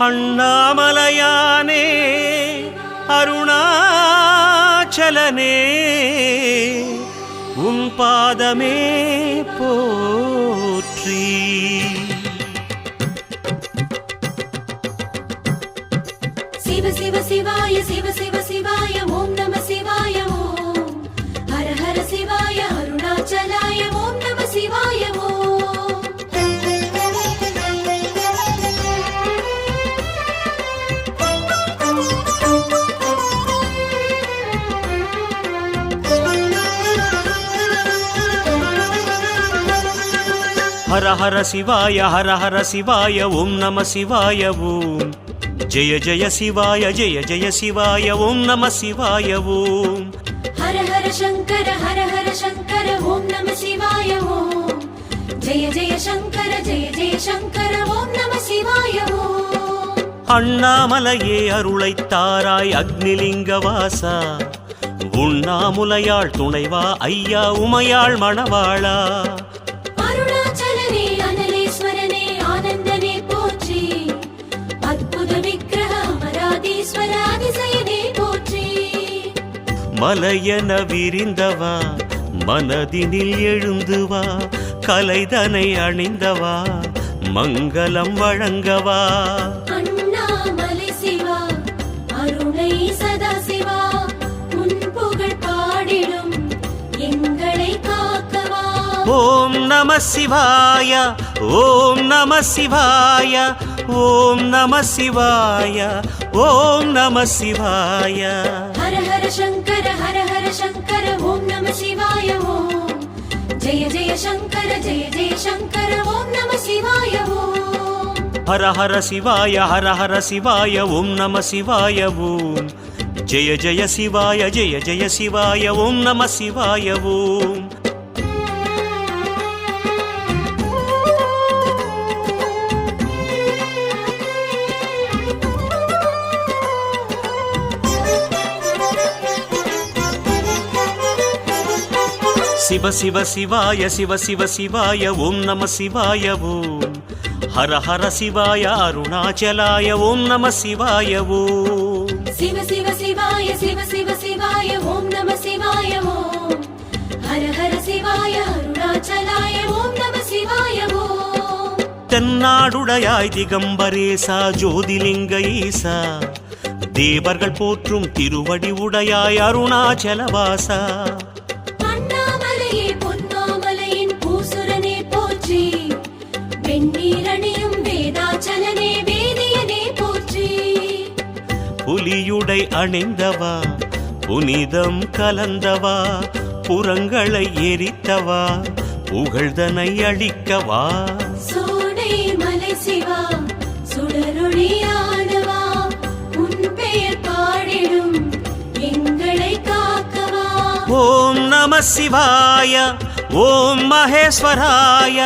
அண்ணாமலையானே அருணாச்சலனே உன் பாதமே போற்றி. ஹர ஹர சிவாய ஹர ஹர சிவாய ஓம் நம சிவாய ஓம் ஜெய ஜெய சிவாய ஜெய ஜெய சிவாய ஓம் நம சிவாய ஓம் ஹர ஹர சங்கர ஹர ஹர சங்கர ஓம் நம சிவாய ஓம் ஜெய ஜெய சங்கர ஜெய ஜெய சங்கர ஓம் நம சிவாய ஓம் அண்ணாமலையே அருளைத் தாராய் அக்னிலிங்க வாசா. உண்ணாமுலையாள் துணைவா ஐயா உமையாள் மணவாளா. மலையென விரிந்தவா மனதினில் எழுந்து வா கலைதனை அணிந்தவா மங்களம் வழங்கவா. ஓம் நம சிவாய ஓம் நம சிவாய ஓம் நம சிவாய ஓம் நம சிவாய. शङ्कर हर हर शङ्कर ॐ नम य जय जय शङ्कर जय जय शङ्कर ॐ नम शिवाय हर हर शिवाय हर हर शिवाय ॐ नम शिवाय ॐ जय जय शिवाय जय जय शिवाय ॐ नम शिवाय ॐ சிவ சிவ சிவாய சிவ சிவ சிவாய ஓம் நம சிவாய ஓம். ஹர ஹர சிவாய அருணாச்சலாய ஓம் நம சிவாய ஓம். சிவ சிவ சிவாய சிவ சிவ சிவாய ஓம் நம சிவாய ஓம். ஹர ஹர சிவாய அருணாச்சலாய ஓம் நம சிவாய ஓம். தென்னாடுடையாய் திகம்பரேசா ஜோதிலிங்க ஈசா. தேவர்கள் போற்றும் திருவடி உடையாய் அருணாச்சலவாசா. புலியுடை அணிந்தவா? புனிதம் கலந்தவா? புறங்களை எரித்தவா? புகழ்தனை அளிக்கவா? சோடை மலை சிவா சுடரொளியானவா உன் பெயர் பாடிடும் எங்களை காக்கவா? ஓம் நம சிவாய ஓம் மகேஸ்வராய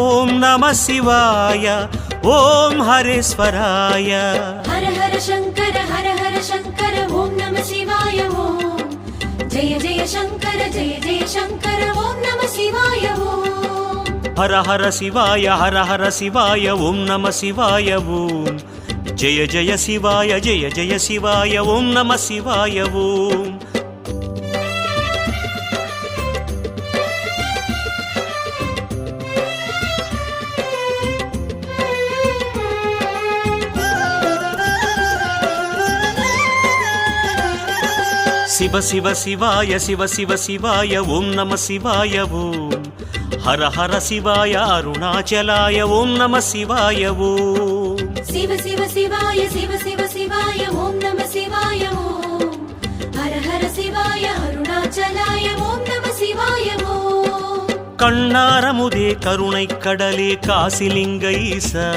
ஓம் நம சிவாய ஓம் ஹரேஸ்வராய. ஹர ஹர சங்கர ஜெய ஜெய சங்கர ஜெய ஜெய சங்கர ஓம் நம சிவாய ஓம் ஹர ஹர சிவாய ஹர ஹர சிவாய ஓம் நம சிவாய ஓம் ஜெய ஜெய சிவாய ஜெய ஜெய சிவாய ஓம் நம சிவ சிவ சிவாய சிவ சிவ சிவாய ஓம் நம சிவாய ஓம். ஹர ஹர சிவாய அருணாச்சலாய ஓம் நம சிவாய ஓம். சிவ சிவ சிவாய சிவ சிவ சிவாய ஓம் நம சிவாய ஓம். ஹர ஹர சிவாய அருணாச்சலாய ஓம் நம சிவாய ஓம். கண்ணாரமுதே கருணை கடலே காசிலிங்க ஈசா.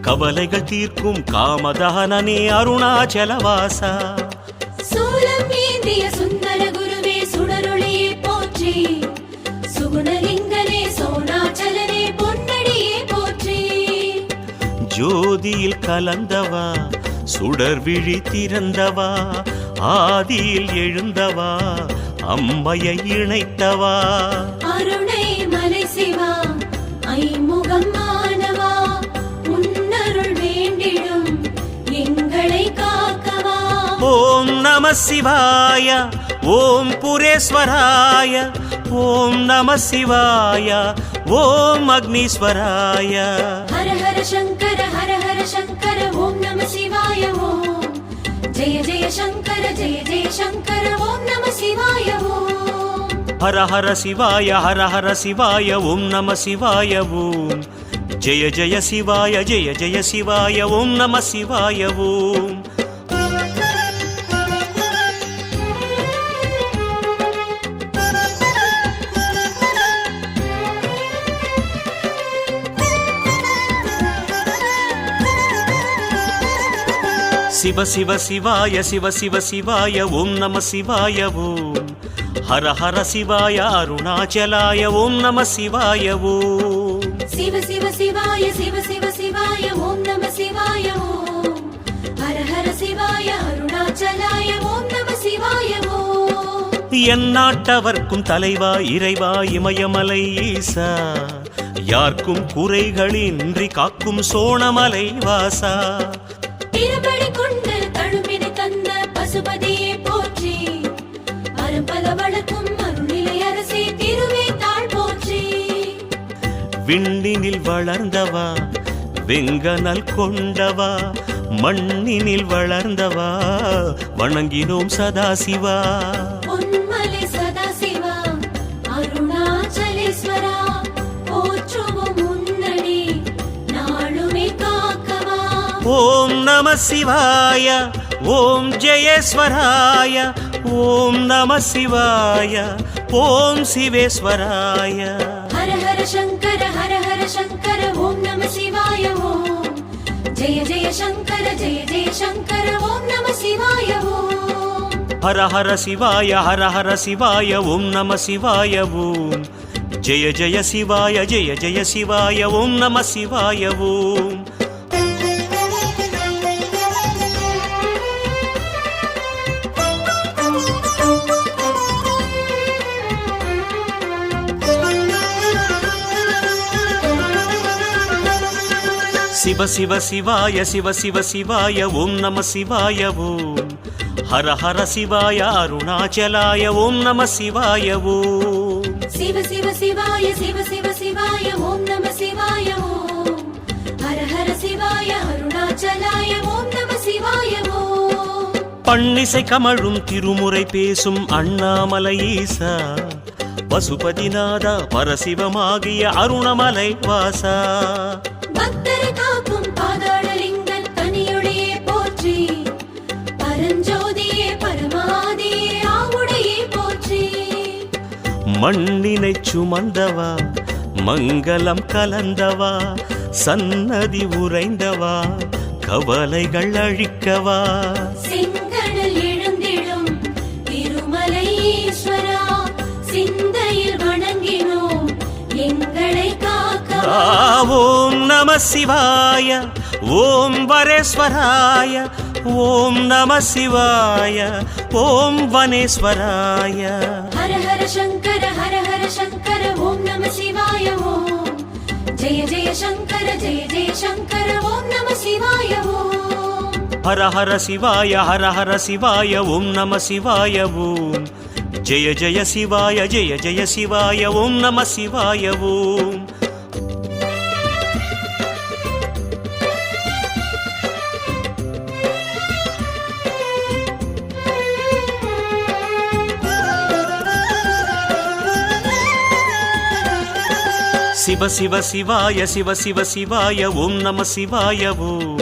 கவலைகள் தீர்க்கும் காமதகனனே அருணாச்சலவாசா. சுகுணலிங்கனே சோனாச்சலனே பொன்னடியே போற்றி. ஜோதியில் கலந்தவா சுடர் விழி திறந்தவா ஆதியில் எழுந்தவா அம்மையை இணைத்தவா. அருணை மலை சிவா ஐமுகம் உன்னருள் வேண்டிடும் எங்களை காக்கவா. ஓம் நம சிவாய ஓம் புரேஸ்வராய ఓం నమ శివాయ ఓం అగ్నీశ్వరాయ హర హర శంకర హర హర శంకర ఓం నమ శివాయ ఓం. జయ జయ శంకర జయ జయ శంకర ఓం నమ శివాయ ఓం. హర హర శివాయ హర హర శివాయ ఓం నమ శివాయ ఓం. జయ జయ శివాయ జయ జయ శివాయ ఓం నమ శివాయ ఓం. சிவ சிவ சிவாய சிவ சிவ சிவாய ஓம் நம சிவாய ஓம். ஹர ஹர சிவாய அருணாச்சலாய ஓம் நம சிவாய ஓம். சிவ சிவ சிவாய சிவ சிவ சிவாய ஓம் நம சிவாய ஓம். ஹர ஹர சிவாய அருணாச்சலாய ஓம் நம சிவாய ஓம். என் நாட்டவர்க்கும் தலைவா இறைவா இமயமலை ஈசா. யார்க்கும் குறைகளின்றி காக்கும் சோணமலை வாசா. திருப்படி கொண்டு தழும்பினை தந்த பசுபதியே போற்றி. அரும்பல வளர்க்கும் அருள்நிலை அரசே திருவே தாழ் போற்றி. விண்ணினில் வளர்ந்தவா வெங்கனல் கொண்டவா மண்ணினில் வளர்ந்தவா வணங்கினோம் சதாசிவா. ఓం నమ శివాయ ఓం జయేశ్వరాయ ఓం నమ శివాయ ఓం శివేశ్వరాయ. హర హర శంకర హర హర శంకర ఓం నమ శివాయ ఓం. జయ జయ శంకర జయ జయ శంకర ఓం నమ శివాయ ఓం. హర హర శివాయ హర హర శివాయ ఓం నమ శివాయ ఓం. జయ జయ శివాయ జయ జయ శివాయ ఓం నమ శివాయ ఓం. சிவ சிவ சிவாய சிவ சிவ சிவாய ஓம் நம சிவாய ஓம். ஹர ஹர சிவாய அருணாச்சலாய ஓம் நம சிவாய ஓம். சிவ சிவ சிவாய சிவ சிவ சிவாய ஓம் நம சிவாய ஓம். ஹர ஹர சிவாய அருணாச்சலாய ஓம் நம சிவாய ஓம். பன்னிசை கமழும் திருமுறை பேசும் அண்ணாமலை ஈசா. பசுபதிநாதா பரசிவமாகிய அருணமலை வாசா. மண்ணினை சுமந்தவா? மங்களம் கலந்தவா? சன்னதி உறைந்தவா? கவலைகள் அழிக்கவா? ஓம் நம சிவாய. ఓం వరేశ్వరాయ ఓం నమ శివాయ ఓం వనేశ్వరాయ. హర హర శంకర హర హర శంకర ఓం నమ శివాయ ఓం. జయ జయ శంకర జయ జయ శంకర ఓం నమ శివాయ ఓం. హర హర శివాయ హర హర శివాయ ఓం నమ శివాయ ఓం. జయ జయ శివాయ జయ జయ శివాయ ఓం నమ శివాయ ఓం. சிவ சிவ சிவாய சிவ சிவ சிவாய ஓம் நம சிவாய ஓம்.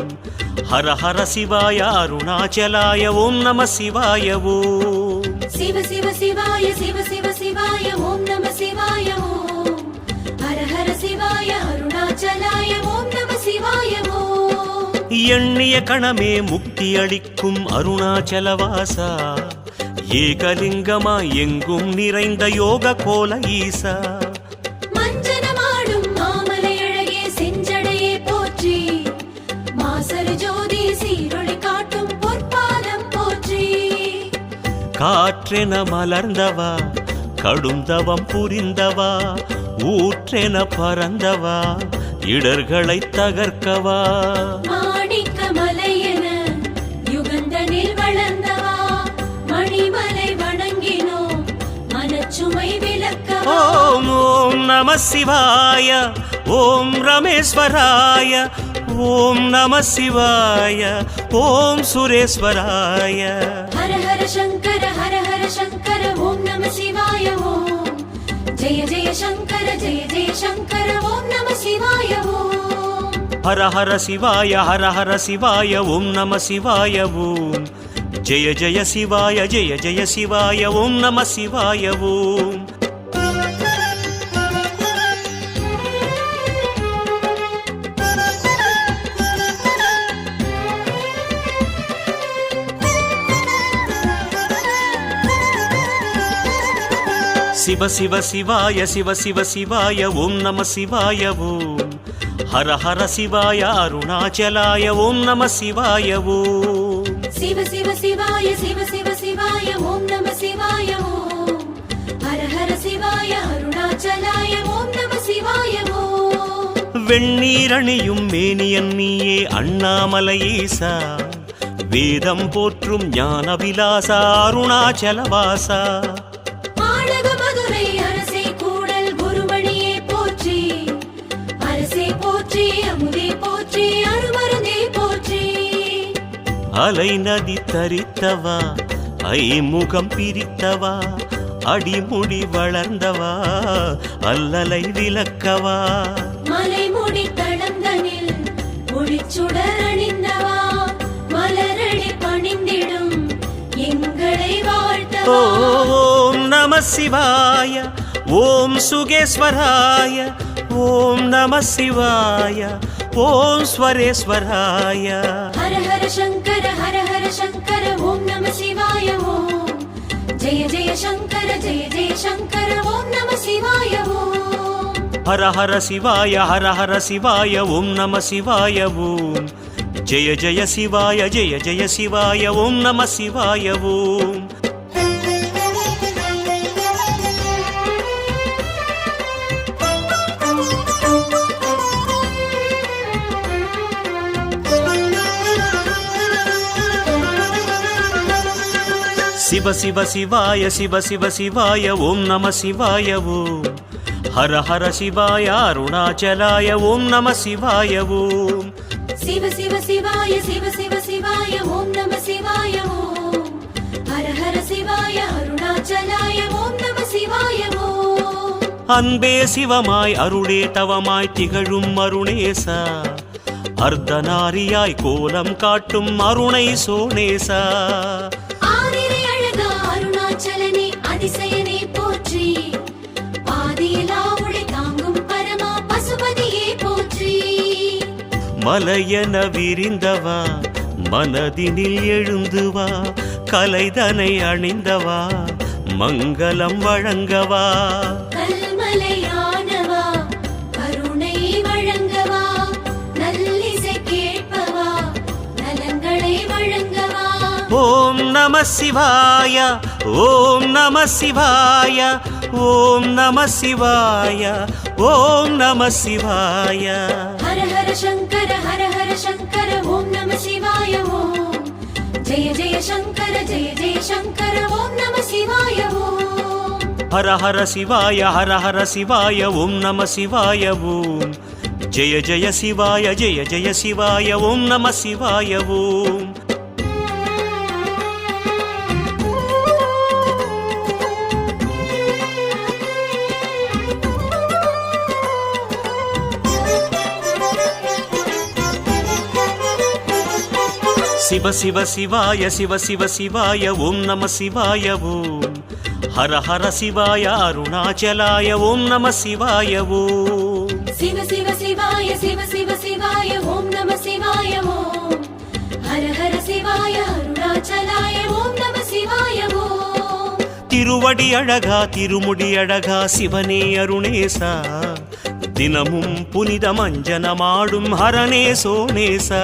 ஹர ஹர சிவாய அருணாச்சலாய ஓம் நம சிவாய ஓம். சிவ சிவ சிவாய சிவ சிவ சிவாய ஓம் நம சிவாய ஓம். ஹர ஹர சிவாய அருணாச்சலாய ஓம் நம சிவாய ஓம். எண்ணிய கணமே முக்தி அளிக்கும் அருணாச்சலவாசா. ஏகலிங்கமா எங்கும் நிறைந்த யோக கோல ஈசா. காற்றென மலர்ந்தவா கடுந்தவம் புரிந்தவா ஊற்றென பறந்தவா இடர்களை தகர்க்கவா? ஓம் ஓம் நம சிவாய ஓம் ரமேஸ்வராய ஓம் நம சிவாய ஓம் சுரேஸ்வராய. ஹர ஹர சங்கர ஜெய ஜெய சங்கர ஜெய ஜெய சங்கர ஓம் நம சிவாய ஓம் ஹர ஹர சிவாய ஹர ஹர சிவாய ஓம் நம சிவாய ஓம் ஜெய ஜெய சிவாய ஜெய ஜெய சிவாய ஓம் சிவ சிவ சிவாய சிவ சிவ சிவாய ஓம் நம சிவாய ஓம். ஹர ஹர சிவாய அருணாச்சலாய ஓம் நம சிவாய ஓம். சிவ சிவ சிவாய சிவ சிவ சிவாய ஓம் நம சிவாய ஓம். ஹர ஹர சிவாய அருணாச்சலாய ஓம் நம சிவாய ஓம். வெண்ணீரணியும் மேனியன் நீயே அண்ணாமலையீசா வேதம் போற்றும் ஞான விலாசா அருணாச்சலவாசா. அலை நதி தரித்தவா? ஐமுகம் பிரித்தவா? அடிமுடி வளர்ந்தவா? அல்லலை விளக்கவா? மலைமுடி தடந்தனில் ஒளிச்சுடர் அணிந்தவா? மலரடி பணிந்திடும் எங்களை வாழ்த்தவா? ஓம் நம சிவாய ஓம் சுகேஸ்வராய ஓம் நம சிவாய ஓம் ஸ்வரேஸ்வராய ஹர ஹர சங்கர ஹர ஹர சங்கர ஓம் நம சிவாய ஓம் ஜெய ஜெய சங்கர ஜெய ஜெய சங்கர ஓம் நம சிவாய ஓம் ஹர ஹர சிவாய ஹர ஹர சிவாய ஓம் நம சிவாய ஓம் ஜெய ஜெய சிவாய ஜெய ஜெய சிவாய ஓம் நம சிவாய ஓம் சிவ சிவ சிவாய சிவ சிவ சிவாய ஓம் நம சிவாய ஓம் ஹர ஹர சிவாய அருணாச்சலாய ஓம் நம சிவாய ஓம் சிவ சிவ சிவாய சிவ சிவ சிவாய ஓம் நம சிவாய ஓம் ஹர ஹர சிவாய அருணாச்சலாய ஓம் நம சிவாய ஓம் அன்பே சிவமாய் அருளே தவமாய் திகழும் அருணேசா அர்த்தநாரியாய் கோலம் காட்டும் அருணை சோனேசா மலையென விரிந்தவா மனதினில் எழுந்துவா கலைதனை அணிந்தவா மங்களம் வழங்கவா. ஓம் நம சிவாய ஓம் நம சிவாய ஓம் நம சிவாய ஓம் நம சிவாய. ஜெய ஜெய சங்கர ஜெய ஜெய சங்கர ஓம் நம சிவாய ஓம் ஹர ஹர சிவாய ஹர ஹர சிவாய ஓம் நம சிவாய ஓம் ஜெய ஜெய சிவாய ஜெய ஜெய சிவாய ஓம் நம சிவாய ஓம் சிவ சிவ சிவாய சிவ சிவ சிவாய ஓம் நம சிவாய ஓம் ஹர ஹர சிவாய அருணாச்சலாய ஓம் நம சிவாய ஓம் சிவ சிவ சிவாய சிவ சிவ சிவாய ஓம் நம சிவாய ஓம் ஹர ஹர சிவாய அருணாச்சலாய ஓம் நம சிவாய ஓம் திருவடி அழகா திருமுடி அழகா சிவனே அருணேசா தினமும் புனித மஞ்சனமாடும் ஹரனே சோனேசா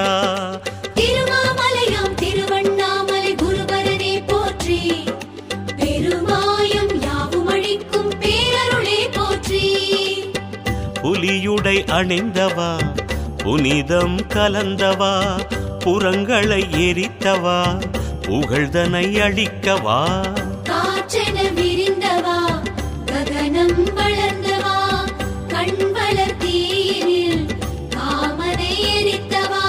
திருமாமலையாம் புலியுடை அணிந்தவா? புனிதம் கலந்தவா? புறங்களை எரித்தவா? புகழ்தனை அளிக்கவா? காற்றென விரிந்தவா? ககனம் வளர்ந்தவா? கண் வளர்த்தீரில் காமனை எரித்தவா?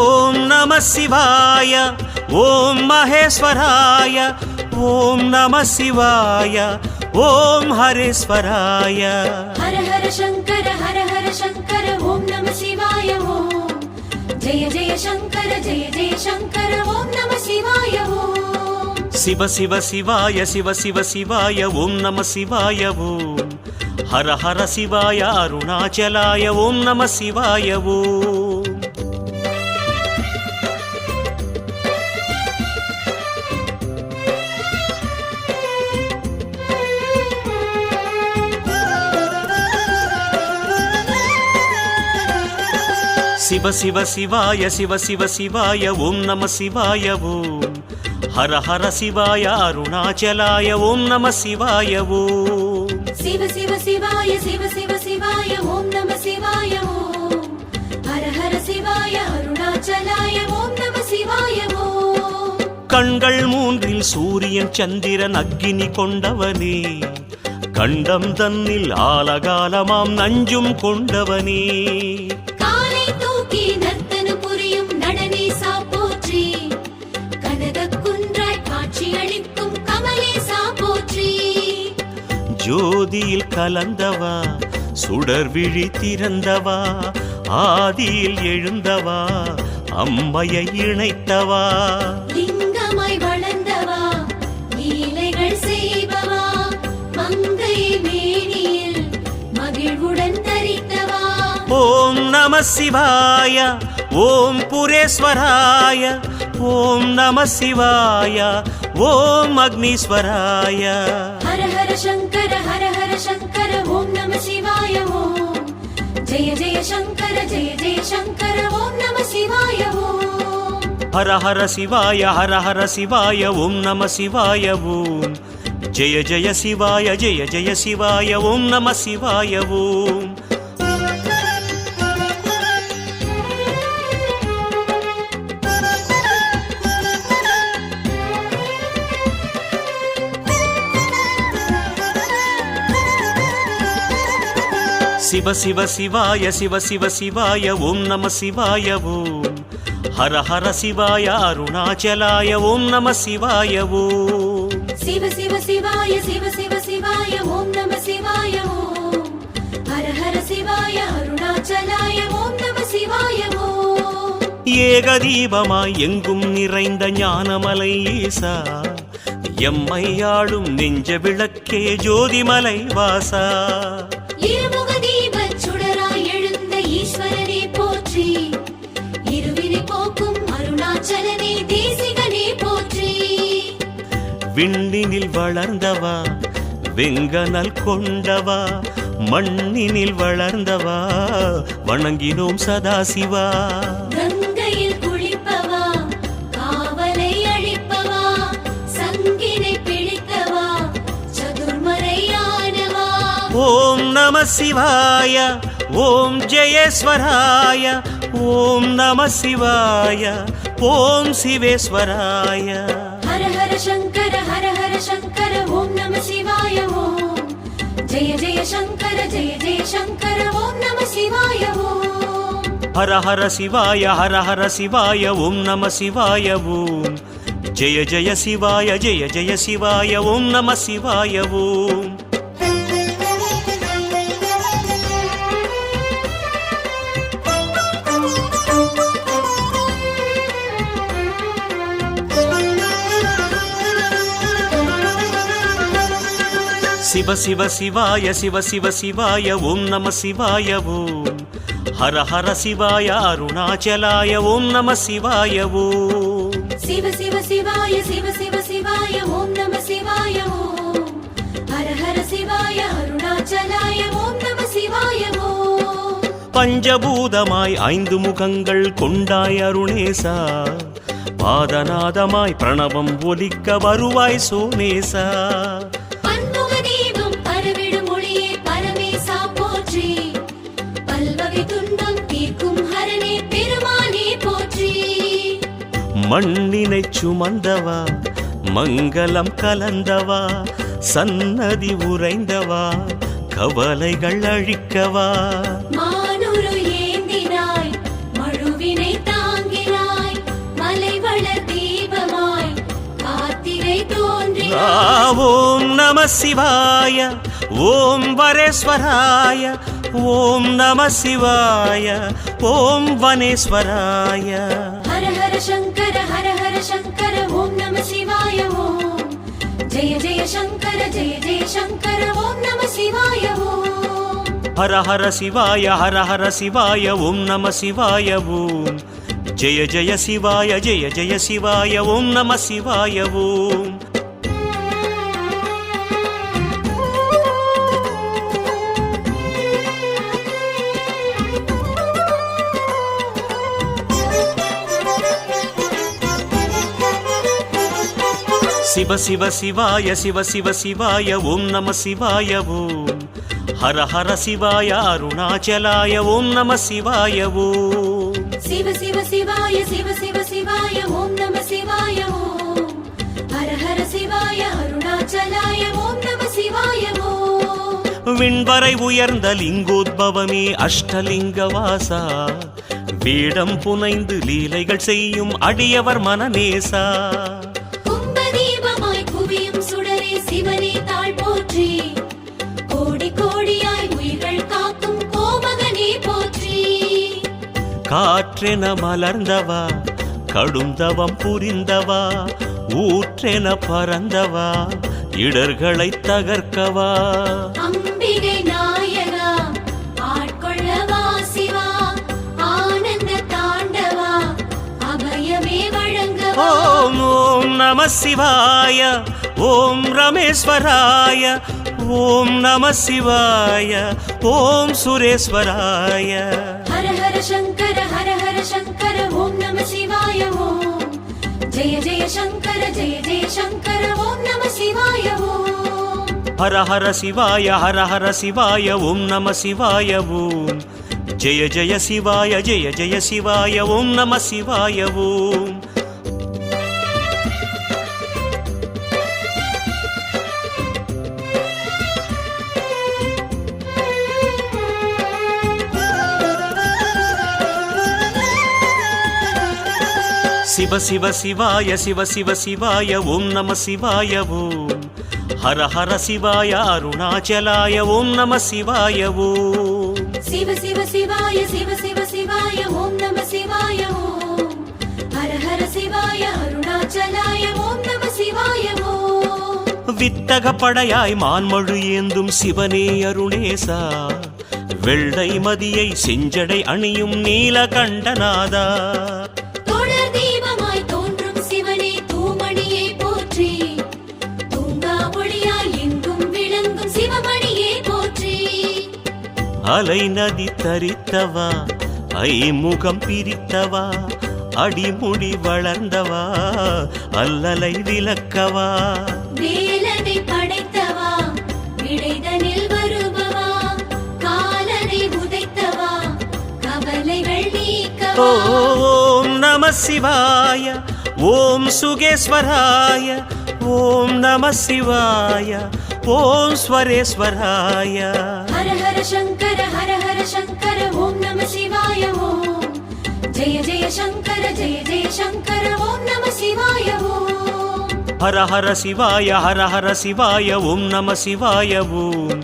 ஓம் நம சிவாய ஓம் மகேஸ்வராய ஓம் நம சிவாய ஓம் ஹரேஸ்வராய. ஹர ஹர சங்கர ஹர ஜெய ஜெய சங்கர ஜெய ஜெய சங்கர ஓம் நம சிவாய ஓம் சிவ சிவ சிவாய சிவ சிவ சிவாய ஓம் நம சிவாய ஓம் ஹர ஹர சிவாய அருணாச்சலாய ஓம் நம சிவாய சிவ சிவ சிவாய சிவ சிவ சிவாய ஓம் நம சிவாய ஓம். ஹர ஹர சிவாய அருணாச்சலாய ஓம் நம சிவாய ஓம். சிவ சிவ சிவாய சிவ சிவ சிவாய ஓம் நம சிவாய ஓம். ஹர ஹர சிவாய அருணாச்சலாய ஓம் நம சிவாய ஓம். கண்கள் மூன்றில் சூரியன் சந்திரன் அக்கினி கொண்டவனே. கண்டம் தன்னில் ஆலகாலமாம் நஞ்சும் கொண்டவனே. ஜோதியில் கலந்தவா சுடர் விழி திறந்தவா ஆதியில் எழுந்தவா அம்மையை இணைத்தவா? லிங்கமாய் வளர்ந்தவா லீலைகள் செய்பவா மங்கை மேனியில் மகிழ்வுடன் தரித்தவா. ஓம் நம சிவாய ஓம் புரேஸ்வராய ॐ नमः शिवाय ॐ अग्नीश्वराय। हर हर शङ्कर हर हर शङ्कर ॐ नमः शिवाय ॐ जय जय शङ्कर जय जय शङ्कर ॐ नमः शिवाय ॐ हर हर शिवाय हर हर शिवाय ॐ नमः शिवाय ॐ जय जय शिवाय जय जय शिवाय ॐ नमः शिवाय ॐ சிவ சிவ சிவாய சிவ சிவ சிவாய ஓம் நம சிவாய ஓம். ஹர ஹர சிவாய அருணாச்சலாய ஓம் நம சிவாய ஓம். சிவ சிவ சிவாய சிவ சிவ சிவாய ஓம் நம சிவாய ஓம். ஹர ஹர சிவாய அருணாச்சலாய ஓம் நம சிவாய ஓம். ஏகதீபமாய் எங்கும் நிறைந்த ஞானமலை ஈசா. எம்மையாடும் நெஞ்ச விளக்கே ஜோதிமலை வாசா. விண்ணினில் வளர்ந்தவா வெங்கனல் கொண்டவா மண்ணினில் வளர்ந்தவா வணங்கினோம் சதாசிவா. ஓம் நம சிவாய ஓம் ஜெயேஸ்வராய ஓம் நம சிவாய ஓம் சிவேஸ்வராய. शङ्कर हर हर शङ्कर ॐ नम शिवाय ॐ जय जय शङ्कर जय जय शङ्कर ॐ नम शिवाय ॐ हर हर शिवाय हर हर शिवाय ॐ नम शिवाय ॐ जय जय शिवाय जय जय शिवाय ॐ नम शिवाय ॐ சிவ சிவ சிவாய சிவ சிவ சிவாய ஓம் நம சிவாய ஓம். ஹர ஹர சிவாய அருணாச்சலாய ஓம் நம சிவாய ஓம். சிவ சிவ சிவாய சிவ சிவ சிவாய ஓம் நம சிவாய ஓம். ஹர ஹர சிவாய அருணாச்சலாய ஓம் நம சிவாய ஓம். பஞ்சபூதமாய் ஐந்து முகங்கள் கொண்டாய் அருணேசா. பாதநாதமாய் பிரணவம் ஒலிக்க வருவாய் சோனேசா மண்ணினை சுமந்தவா? மங்களம் கலந்தவா? சன்னதி உறைந்தவா? கவலைகள் அழிக்கவா? ஓம் நம சிவாய ஓம் வரேஸ்வராய ஓம் நம சிவாய ஓம் வனேஸ்வராய. ஹர ஹர சங்கர ஜெய ஜெய சங்கர ஜெய ஜெய சங்கர ஓம் நம சிவாய ஓம் ஹர ஹர சிவாய ஹர ஹர சிவாய ஓம் நம சிவாய ஓம் ஜெய ஜெய சிவாய ஜெய ஜெய சிவாய ஓம் நம சிவாய சிவ சிவ சிவாய சிவ சிவ சிவாய ஓம் நம சிவாய ஓம். ஹர ஹர சிவாய அருணாச்சலாய ஓம் நம சிவாய ஓம். சிவ சிவ சிவாய சிவ சிவ சிவாய ஓம் நம சிவாய ஓம். ஹர ஹர சிவாய அருணாச்சலாய ஓம் நம சிவாய ஓம். விண்வரை உயர்ந்த லிங்கோத்பவமே அஷ்டலிங்க வாசா. வேடம் புனைந்து லீலைகள் செய்யும் அடியவர் மனநேசா. காற்றென மலர்ந்தவா கடுந்தவம் புரிந்தவா ஊற்றென பறந்தவா இடர்களை தகர்க்கவா. ஓம் ஓம் நம சிவாய ஓம் ரமேஸ்வராய ஓம் நம சிவாய ஓம் சுரேஸ்வராய. ஹர ஹர சங்கர ஹர ஹர சங்கர ஓம் நம சிவாய ஓம் ஜெய ஜெய சங்கர ஜெய ஜெய சங்கர ஓம் நம சிவாய ஓம் ஹர ஹர சிவாய ஹர ஹர சிவாய ஓம் நம சிவாய ஓம் ஜெய ஜெய சிவாய ஜெய ஜெய சிவாய ஓம் நம சிவாய சிவ சிவ சிவாய சிவ சிவ சிவாய ஓம் நம சிவாய ஓம். ஹர ஹர சிவாய அருணாச்சலாய ஓம் நம சிவாய ஓம். சிவ சிவ சிவாய சிவ சிவ சிவாய ஓம் நம சிவாய ஓம். ஹர ஹர சிவாய அருணாச்சலாய ஓம் நம சிவாய ஓம். வித்தக படையாய் மான்மழு ஏந்தும் சிவனே அருணேசா. வெள்ளை மதியை செஞ்சடை அணியும் நீலகண்டநாதா. அலை நதி தரித்தவா? ஐமுகம் பிரித்தவா? அடிமுடி வளர்ந்தவா? அல்லலை விலக்கவா வேலனை படைத்தவா? விடைதனில் வருபவா? காலனை உதைத்தவா? கவலைகள் நீக்கவா? ஓம் நம சிவாய ஓம் சுகேஸ்வராய ஓம் நம சிவாய ஓம் ஸ்வரேஸ்வராய. ஹர ஹர சங்கர शङ्कर जय जय शङ्कर ॐ नम शिवाय हर हर शिवाय हर हर शिवाय ॐ नम शिवाय ॐ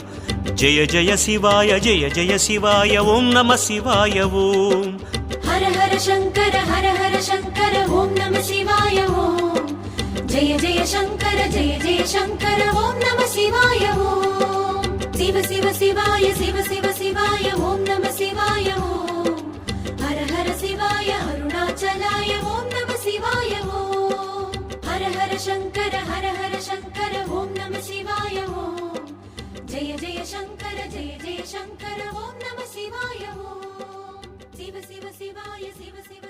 जय जय शिवाय जय जय शिवाय ॐ नम शिवाय ॐ हर हर शङ्कर हर हर शङ्कर ॐ नम शिवाय ॐ जय जय शङ्कर जय जय शङ्कर ॐ नम शिवाय ॐ शिव शिव शिवाय शिव शिव शिवाय ॐ नम शिवाय ॐ நம சிவாய ஓம் ஹர ஹர சிவாய அருணாச்சலாய ஓம் நம சிவாய ஓம் ஹர ஹர சங்கர ஹர ஹர சங்கர ஓம் நம சிவாய ஓம் ஜெய ஜெய சங்கர ஜெய ஜெய சங்கர ஓம் நம சிவாய ஓம் சிவ சிவ சிவாய சிவ சிவ